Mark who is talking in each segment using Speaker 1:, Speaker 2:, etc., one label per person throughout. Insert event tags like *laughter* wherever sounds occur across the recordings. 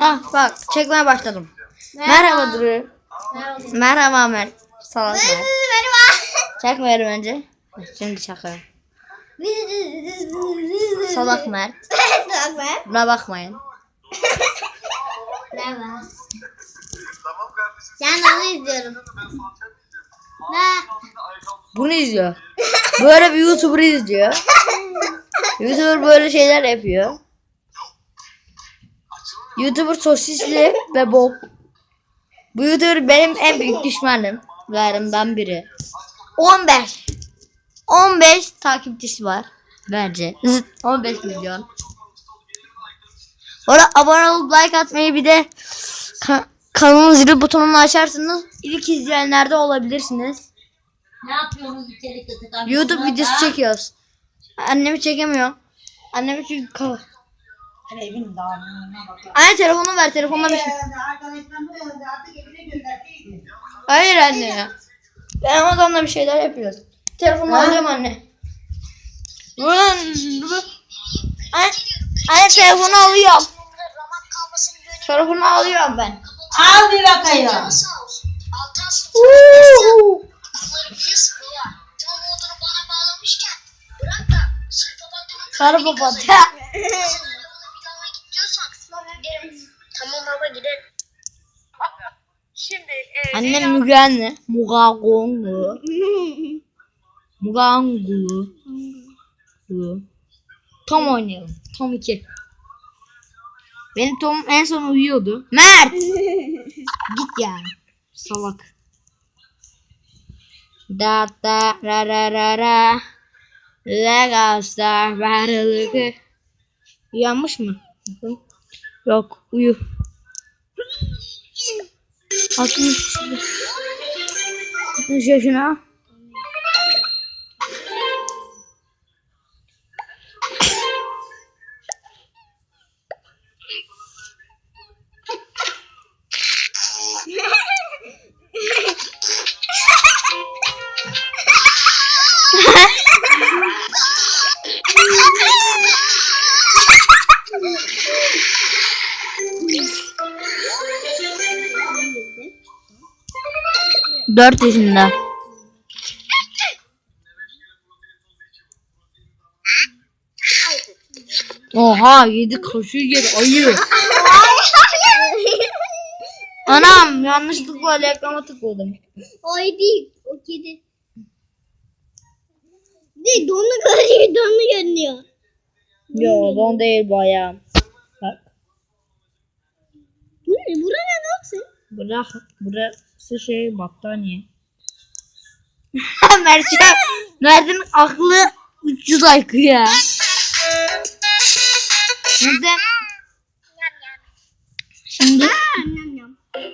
Speaker 1: Ah bak çekmeye başladım. Merhaba Duru.
Speaker 2: Merhaba.
Speaker 1: Merhaba Mert. Salak Mert.
Speaker 2: Merhaba.
Speaker 1: Çekmiyorum önce. Şimdi çakıyorum. Salak Mert.
Speaker 2: Salak Mert.
Speaker 1: Buna bakmayın.
Speaker 2: Merhaba. Ben onu izliyorum. Ne?
Speaker 1: Bunu izliyor. Böyle bir YouTuber izliyor. *laughs* YouTuber böyle şeyler yapıyor. YouTuber sosisli ve bok. Bu YouTuber benim en büyük düşmanımlarımdan biri. 15. 15 takipçisi var. Bence. *laughs* Zıt 15 milyon. Orada abone olup like atmayı bir de ka- kanalın zil butonunu açarsanız ilk izleyenlerde olabilirsiniz.
Speaker 2: Ne yapıyorsunuz içerik yatıkan?
Speaker 1: YouTube videosu çekiyoruz. Annemi çekemiyor. Annemi çünkü kava.
Speaker 3: Evin dağılımına bakar.
Speaker 1: Anne telefonu ver telefonla bir şey.
Speaker 3: Arkadaşlar bu yönde artık evine gönderseydi.
Speaker 1: Hayır anne ya. Ben adamla bir şeyler yapıyoruz. Telefonu alacağım anne. Anne, anne telefonu alıyorum. Telefonu alıyorum ben.
Speaker 3: Al bir bakayım.
Speaker 1: Uuu.
Speaker 4: sınıfları biliyorsun Tamam baba gidelim.
Speaker 5: Şimdi e,
Speaker 1: Annem Müge anne. Mugagongu. *laughs* Mugangu. Tom oynayalım. Tom 2. Benim Tom en son uyuyordu. Mert! *laughs* Git ya. Salak. Da da ra ra ra ra. Legastar varlığı. Uyanmış mı? Bakın. Yok uyu. 60 60 yaşına. Dört yaşında. Oha yedi kaşığı yedi ayı. Anam yanlışlıkla reklama tıkladım.
Speaker 2: O değil. O kedi. Değil. Donlu görünüyor. *laughs* Donlu görünüyor.
Speaker 1: Yo don değil bu ayağım. Bak
Speaker 2: Bu ne? Bura ne baksın?
Speaker 1: Bırak burası şey battaniye. *laughs* Mertcan, Mert'in aklı 300 IQ ya. Neden? Şimdi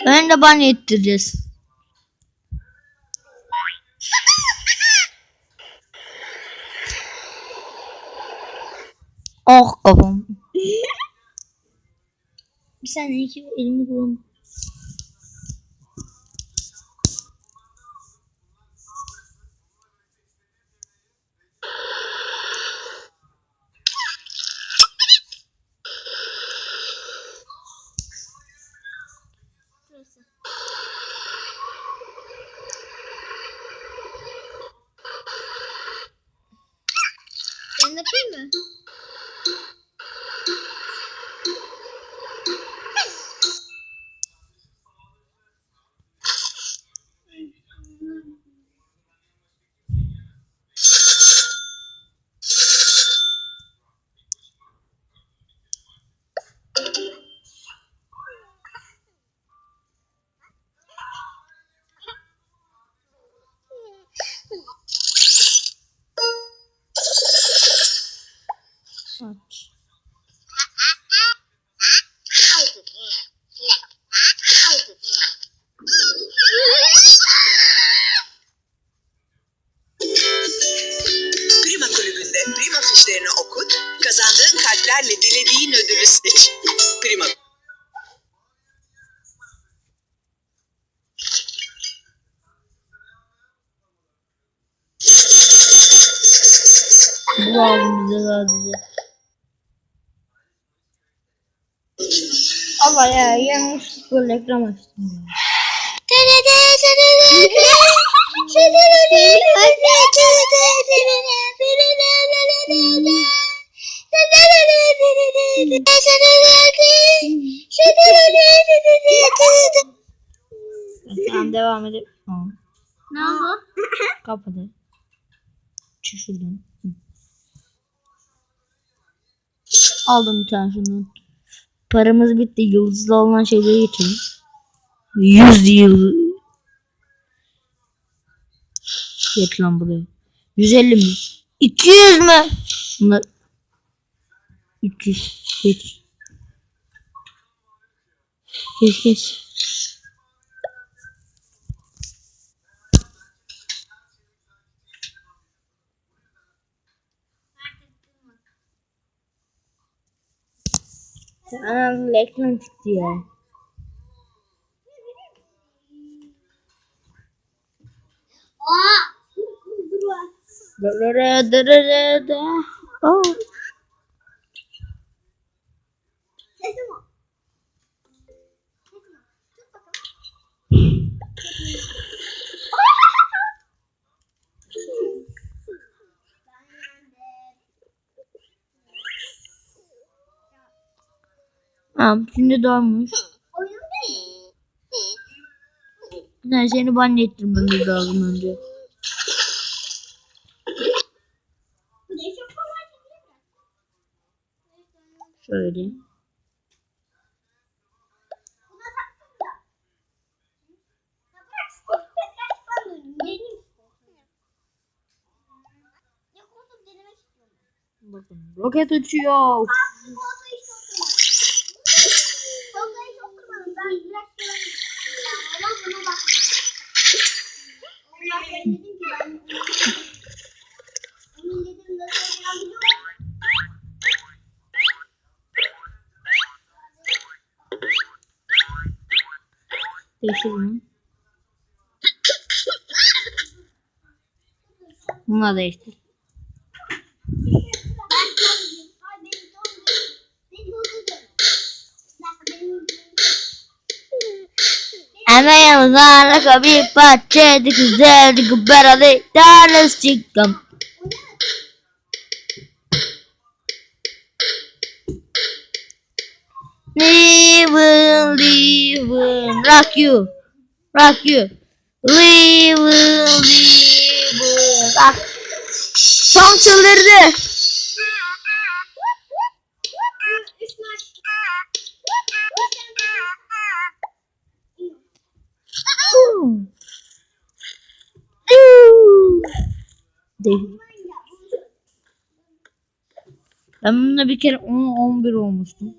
Speaker 1: ben de banyo ettireceğiz. Oh kafam. *laughs* Bir saniye iki elimi kullan.
Speaker 2: Ben
Speaker 6: kalplerle dilediğin ödülü seç. *laughs* Prima
Speaker 1: Bu lazım bize sadece. Allah ya yanlışlıkla reklam açtım. *laughs* Tamam devam edelim.
Speaker 2: Ne oldu?
Speaker 1: Kapadı. Çık şuradan. Aldım bir tane şundan. Paramız bitti. Yıldızlı olan şeyleri getirin. 100 yıl. Geç lan buraya. 150 mi? 200 mü? Bunlar 300. Geç. Geç geç. Anam reklam çıktı ya.
Speaker 2: Aa! Dur var.
Speaker 1: Dırırı dırırı da. Oh. Tamam şimdi
Speaker 2: değil.
Speaker 1: Ne seni ban ettirmemiz lazım önce. Şöyle.
Speaker 2: Buna taktım da. Ya bırak spor. Ben ben dönüyorum. Deneyim istiyorsan. Ya kurdum denemek istiyorum.
Speaker 1: Bakın roket uçuyor.
Speaker 2: Aa, bu odayı hiç oturmadım. Bu odayı hiç oturmadım. Ben biraz şöyle... Ama buna bakma. Ondan ben dedim ki ben... Emin dedim nasıl olacağını biliyor musun?
Speaker 1: Değiştir Hemen yanımda bir bahçede güzeldi güberalı darlas çıkkım. Live, live, rock you, rock you. Live, live, rock. Son çıldırdı. Ben bununla bir kere 10-11 olmuştum.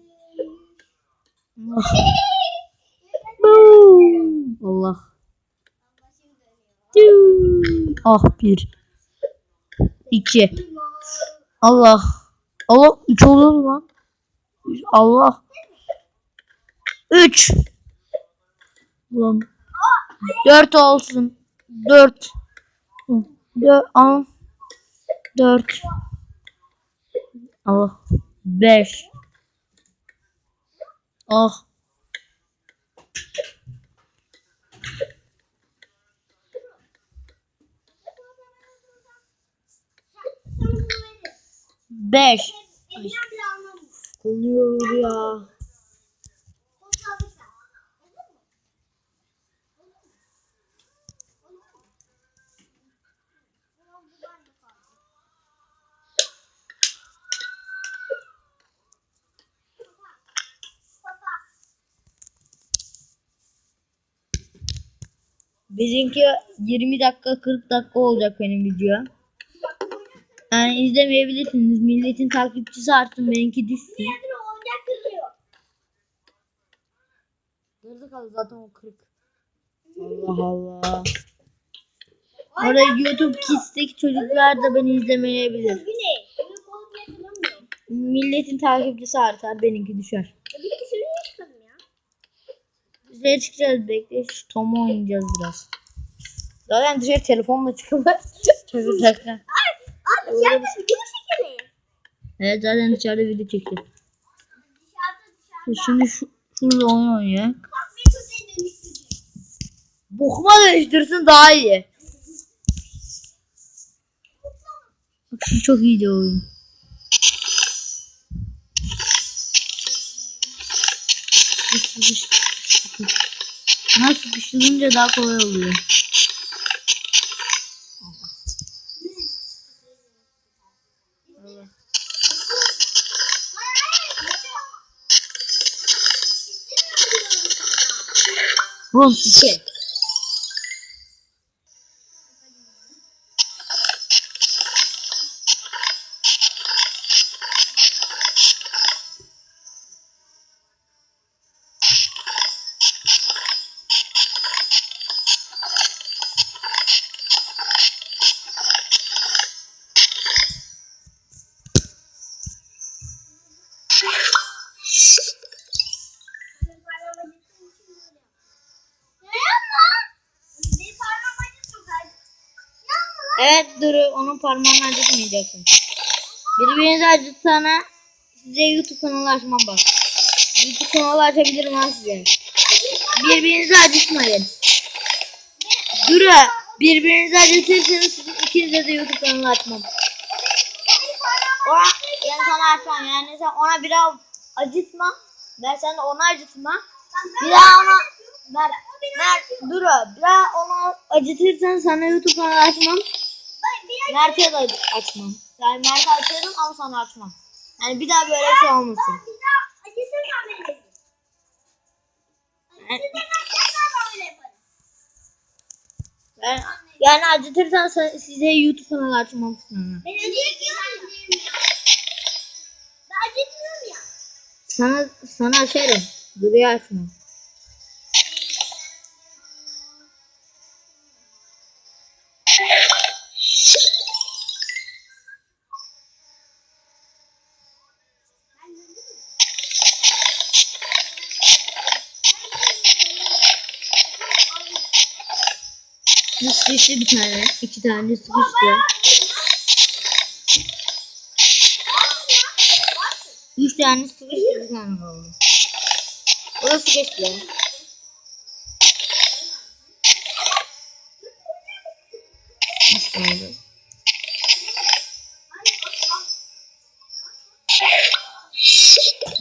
Speaker 1: Allah. Ah bir. İki. Allah. Allah. Üç oluyor mu lan? Allah. Üç. Ulan. Dört olsun. Dört. Dört. Aa. Dört. Allah. Beş. Ah. Beş. Oluyor ya. Bizimki 20 dakika 40 dakika olacak benim video. Yani izlemeyebilirsiniz. Milletin takipçisi artsın benimki düşsün. Nerede kaldı zaten o 40. Allah Allah. Orada YouTube Kids'teki çocuklar da beni izlemeyebilir. Milletin takipçisi artar benimki düşer. Dışarı çıkacağız bekle. Şu Tom'u oynayacağız biraz. Zaten dışarı telefonla çıkılır. *laughs* Çocuklar. Evet zaten dışarıda video çekti. Şimdi şu, Şurada oyun
Speaker 2: dönüştürecek.
Speaker 1: Bokuma dönüştürsün daha iyi. Bak şu çok iyi de oyun. Nasıl sıkıştırınca daha kolay oluyor. Oğlum iki. Evet Duru onun parmağını acıtmayacaksın. Birbirinizi acıtsana size YouTube kanalı açmam bak. YouTube kanalı açabilirim ha size. Birbirinizi acıtmayın. Duru birbirinizi acıtırsanız ikinize de YouTube kanalı açmam. Ona, yani sana açmam yani sen ona biraz acıtma. Ben sen ona acıtma. Bir daha ona Mer, Mer, Duru bir daha onu acıtırsan sana YouTube kanalı açmam. Mert'e de açmam. Yani Mert'e açarım ama sana açmam. Yani bir daha böyle şey olmasın. Ben, yani acıtırsan sa- size YouTube kanalı açmam sana.
Speaker 2: Ben acıtmıyorum ya. Ben acıtmıyorum ya.
Speaker 1: Sana, sana açarım. Duru'ya açmam. Sıkıştı bir tane. iki tane sıkıştı. Üç tane sıkıştı bir tane kaldı. O da sıkıştı. Nasıl kaldı?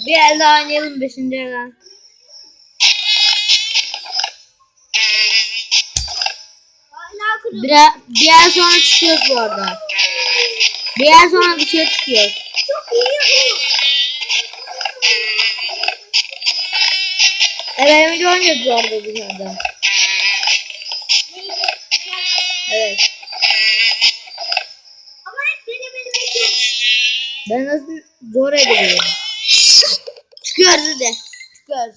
Speaker 1: Bir el daha oynayalım beşinci el.
Speaker 2: Hala kırıldı.
Speaker 1: Bir, el- bir el sonra çıkıyoruz bu arada. Bir el sonra dışarı çıkıyoruz.
Speaker 2: Çok iyi.
Speaker 1: Evet önce oynuyoruz bu arada dışarıda. Evet.
Speaker 2: Ama hep beni beni bekliyor.
Speaker 1: Ben nasıl zor ediyorum. Çıkıyoruz hadi. Çıkıyoruz.